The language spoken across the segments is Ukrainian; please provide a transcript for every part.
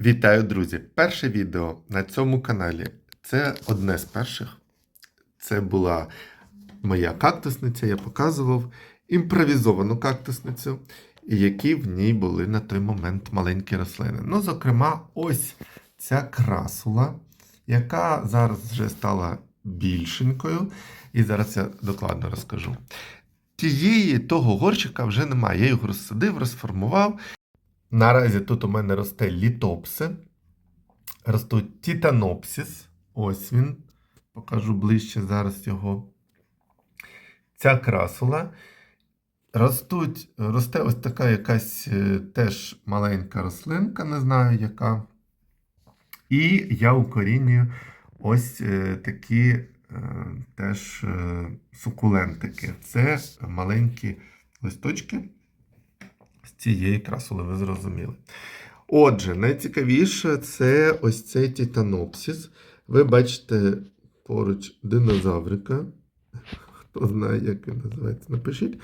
Вітаю, друзі! Перше відео на цьому каналі. Це одне з перших. Це була моя кактусниця. Я показував імпровізовану кактусницю, які в ній були на той момент маленькі рослини. Ну, зокрема, ось ця красула, яка зараз вже стала більшенькою. І зараз я докладно розкажу. Тієї того горщика вже немає. Я його розсадив, розформував. Наразі тут у мене росте літопси, ростуть титанопсис. Ось він. Покажу ближче зараз його. Ця красула. Ростуть, росте ось така якась е, теж маленька рослинка, не знаю яка. І я укорінюю ось е, такі е, теж сукулентики. Це маленькі листочки з цієї красули, ви зрозуміли. Отже, найцікавіше це ось цей титанопсис. Ви бачите поруч динозаврика. Хто знає, як він називається, напишіть.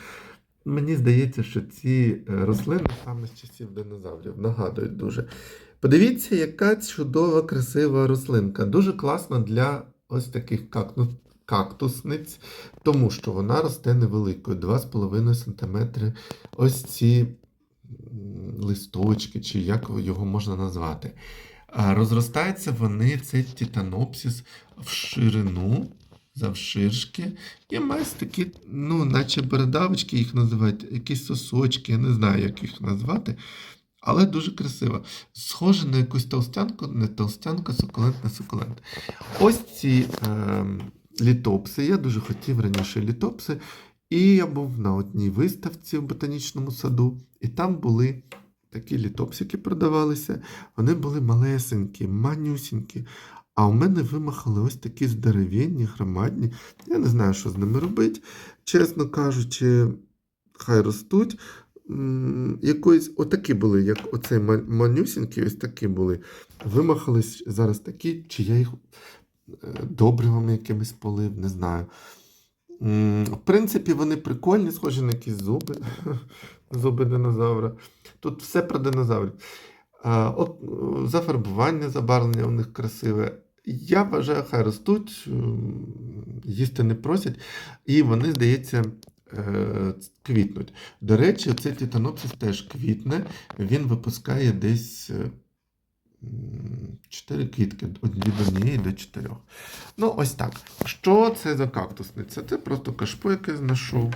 Мені здається, що ці е, рослини саме з часів динозаврів нагадують дуже. Подивіться, яка чудова, красива рослинка. Дуже класна для ось таких какту- кактусниць, тому що вона росте невеликою, 2,5 см. Ось ці листочки, чи як його можна назвати. Розростаються вони, цей титанопсис, в ширину, завширшки, і мають такі, ну, наче бородавочки їх називають, якісь сосочки, я не знаю, як їх назвати. Але дуже красиво. Схоже на якусь толстянку, не толстянка, сукулент, не сукулент. Ось ці е, літопси. Я дуже хотів раніше літопси. І я був на одній виставці в ботанічному саду, і там були такі літопсики продавалися. Вони були малесенькі, манюсінькі. А у мене вимахали ось такі здоровенні, громадні. Я не знаю, що з ними робити. Чесно кажучи, хай ростуть. Якоїсь отакі були, як оцей манюсінькі, ось такі були. Вимахались зараз такі, чи я їх е, добривами якимись полив, не знаю. В принципі, вони прикольні, схожі на якісь зуби. Зуби динозавра. Тут все про динозаврів. От е, зафарбування, забарвлення у них красиве. Я вважаю, хай ростуть, їсти не просять, і вони, здається, е, квітнуть. До речі, цей титанопсис теж квітне, він випускає десь. Чотири квітки від однієї до чотирьох. Ну, ось так. Що це за кактусниця? Це просто кашпо, яке знайшов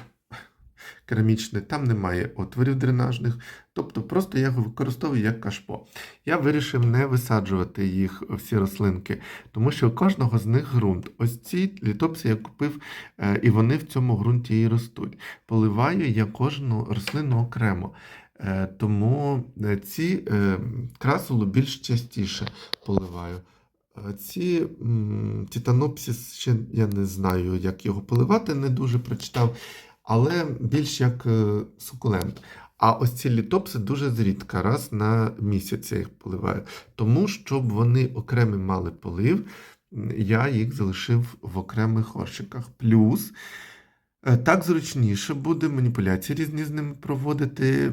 керамічне, там немає отворів дренажних, тобто просто я його використовую як кашпо. Я вирішив не висаджувати їх всі рослинки, тому що у кожного з них ґрунт. Ось ці літопси я купив, е, і вони в цьому ґрунті і ростуть. Поливаю я кожну рослину окремо. Е, Тому е, ці е, красулу більш частіше поливаю. Ці м, титанопсис ще я не знаю, як його поливати, не дуже прочитав, але більш як сукулент. А ось ці літопси дуже зрідка, раз на місяць я їх поливаю. Тому, щоб вони окремий мали полив, я їх залишив в окремих горщиках. Плюс так зручніше буде маніпуляції різні з ними проводити,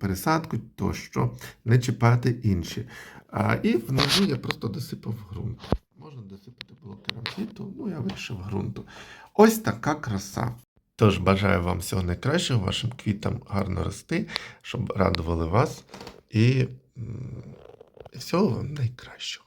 пересадку тощо, не чіпати інші. А, і внизу я просто досипав ґрунт. Можна досипати було керамзиту, ну я вирішив ґрунту. Ось така краса. Тож бажаю вам всього найкращого, вашим квітам гарно рости, щоб радували вас і всього вам найкращого.